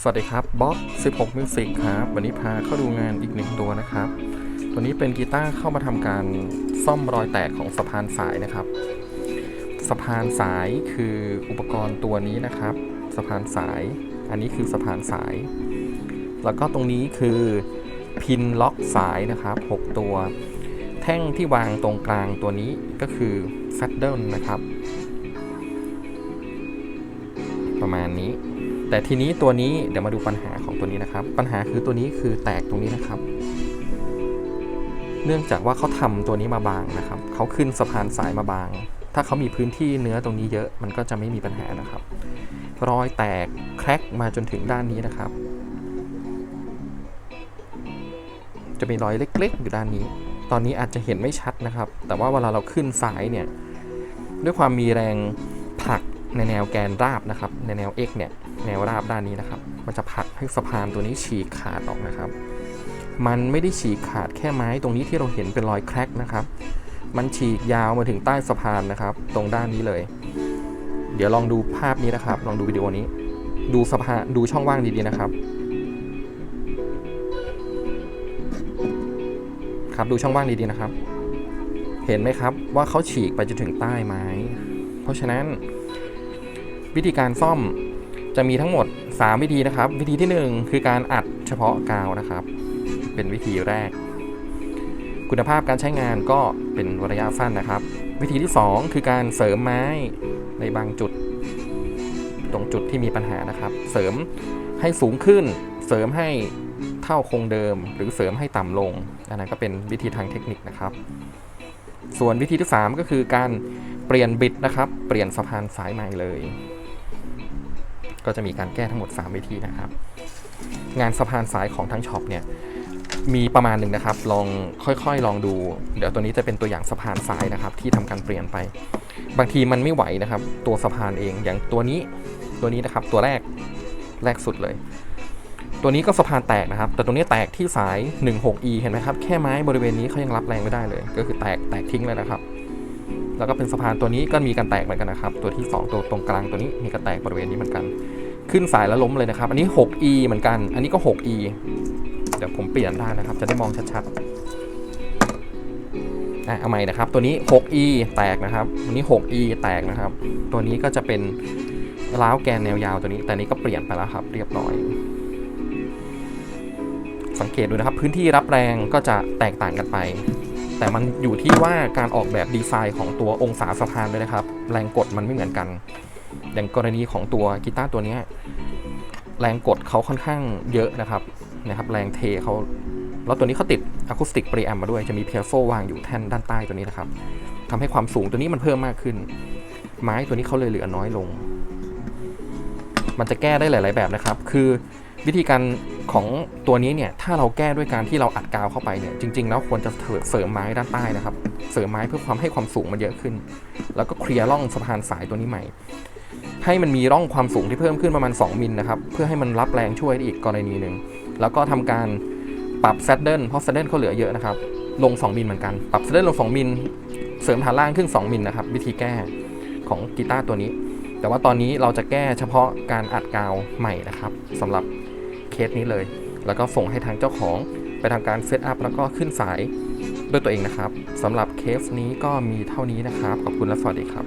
สวัสดีครับบ็อก16 Music ครับ วันนี้พาเข้าดูงานอีกหนึ่งตัวนะครับ ตัวนี้เป็นกีตาร์เข้ามาทำการซ่อมรอยแตกของสะพานสายนะครับ สะพานสายคืออุปกรณ์ตัวนี้นะครับ สะพานสาย อันนี้คือสะพานสาย แล้วก็ตรงนี้คือพินล็อกสายนะครับ 6 ตัว แท่งที่วางตรงกลางตัวนี้ก็คือแฟดเดิลนะครับ ประมาณนี้ แต่ทีนี้ตัวนี้เดี๋ยวมาดูปัญหาของตัวนี้นะครับ ปัญหาคือตัวนี้คือแตกตรงนี้นะครับ เนื่องจากว่าเขาทำตัวนี้มาบางนะครับเขาขึ้นสะพานสายมาบาง ถ้าเขามีพื้นที่เนื้อตรงนี้เยอะมันก็จะไม่มีปัญหานะครับ รอยแตกแคร็กมาจนถึงด้านนี้นะครับ จะมีรอยเล็กๆอยู่ด้านนี้ ตอนนี้อาจจะเห็นไม่ชัดนะครับ แต่ว่าเวลาเราขึ้นสายเนี่ยด้วยความมีแรงผลัก ในแนวแกนราบนะครับ ในแนว x เนี่ยแนวราบด้านนี้นะครับ มันจะผลักให้สะพานตัวนี้ฉีกขาดออกนะครับ มันไม่ได้ฉีกขาดแค่ไม้ตรงนี้ที่เราเห็นเป็นรอยแครกนะครับ มันฉีกยาวมาถึงใต้สะพานนะครับ ตรงด้านนี้เลย เดี๋ยวลองดูภาพนี้นะครับ ลองดูวิดีโอนี้ ดูสะพานดูช่องว่างดีๆนะครับ ครับดูช่องว่างดีๆนะครับ เห็นไหมครับว่าเขาฉีกไปจนถึงใต้ไม้ เพราะฉะนั้น วิธีการซ่อมจะมีทั้งหมด 3 วิธีนะครับ วิธีที่ 1 คือการอัดเฉพาะกาวนะครับ เป็นวิธีแรก คุณภาพการใช้งานก็เป็นระยะสั้นนะครับ วิธีที่ 2 คือการเสริมไม้ในบางจุด ตรงจุดที่มีปัญหานะครับ เสริมให้สูงขึ้น เสริมให้เท่าคงเดิม หรือเสริมให้ต่ำลงอันนั้นก็เป็นวิธีทางเทคนิคนะครับ ส่วนวิธีที่ 3 ก็คือการเปลี่ยนบิดนะครับ เปลี่ยนสะพานสายใหม่เลย ก็จะมีการแก้ทั้งหมด 3 วิธีนะครับ งานสะพานสายของทั้งช็อปเนี่ยมีประมาณหนึ่งนะครับ ลองค่อยๆ ลองดู เดี๋ยวตัวนี้จะเป็นตัวอย่างสะพานสายนะครับ ที่ทำการเปลี่ยนไป บางทีมันไม่ไหวนะครับ ตัวสะพานเองอย่างตัวนี้ตัวนี้นะครับ ตัวแรกแรกสุดเลย ตัวนี้ก็สะพานแตกนะครับ แต่ตัวนี้แตกที่สาย 16e เห็นไหมครับ แค่ไม้บริเวณนี้เขายังรับแรงไม่ได้เลย ก็คือแตกแตกทิ้งเลยนะครับ แล้วก็เป็นสะพานตัวนี้ก็มีการแตกเหมือนกันนะครับ ตัวที่ 2 ตัวตรงกลางตัวนี้มีการแตกบริเวณนี้เหมือนกัน ขึ้นสายแล้วล้มเลยนะครับ อันนี้ 6e เหมือนกัน อันนี้ก็ 6e เดี๋ยวผมเปลี่ยนได้นะครับ จะได้มองชัดๆอะเอาใหม่นะครับ ตัวนี้ 6e แตกนะครับตัวนี้ 6e แตกนะครับ ตัวนี้ก็จะเป็นล้าวแกนแนวยาวตัวนี้ แต่นี้ก็เปลี่ยนไปแล้วครับ เรียบร้อย สังเกตดูนะครับ พื้นที่รับแรงก็จะแตกต่างกันไป แต่มันอยู่ที่ว่าการออกแบบดีไซน์ของตัวองศาสะพานด้วยนะครับ แรงกดมันไม่เหมือนกัน อย่างกรณีของตัวกีตาร์ตัวนี้แรงกดเขาค่อนข้างเยอะนะครับนะครับ แรงเทเขาแล้วตัวนี้เขาติดอะคูสติกปรีแอมมาด้วยจะมีเพียโซวางอยู่แท่นด้านใต้ตัวนี้นะครับทำให้ความสูงตัวนี้มันเพิ่มมากขึ้น ไม้ตัวนี้เขาเลยเหลือน้อยลง มันจะแก้ได้หลาย ๆ แบบนะครับ คือวิธีการของตัวนี้เนี่ย ถ้าเราแก้ด้วยการที่เราอัดกาวเข้าไปเนี่ย จริง ๆ แล้วควรจะเสริมไม้ด้านใต้นะครับ เสริมไม้เพื่อความให้ความสูงมันเยอะขึ้น แล้วก็เคลียร์ร่องสะพานสายตัวนี้ใหม่ ให้มันมีร่องความสูงที่เพิ่มขึ้นประมาณ 2 มิลนะครับ เพื่อให้มันรับแรงช่วยได้อีกกรณีหนึ่ง แล้วก็ทำการปรับแซดเดิลเพราะแซดเดิลเขาเหลือเยอะนะครับ ลง 2 มิลเหมือนกัน ปรับแซดเดิลลง 2 มิล เสริมฐานล่างขึ้น 2 มิลนะครับ วิธีแก้ของกีตาร์ตัวนี้ แต่ว่าตอนนี้เราจะแก้เฉพาะการอัดกาวใหม่นะครับสำหรับเคสนี้เลย แล้วก็ส่งให้ทางเจ้าของไปทำการเซตอัพแล้วก็ขึ้นสายด้วยตัวเองนะครับสำหรับเคสนี้ก็มีเท่านี้นะครับ ขอบคุณและสวัสดีครับ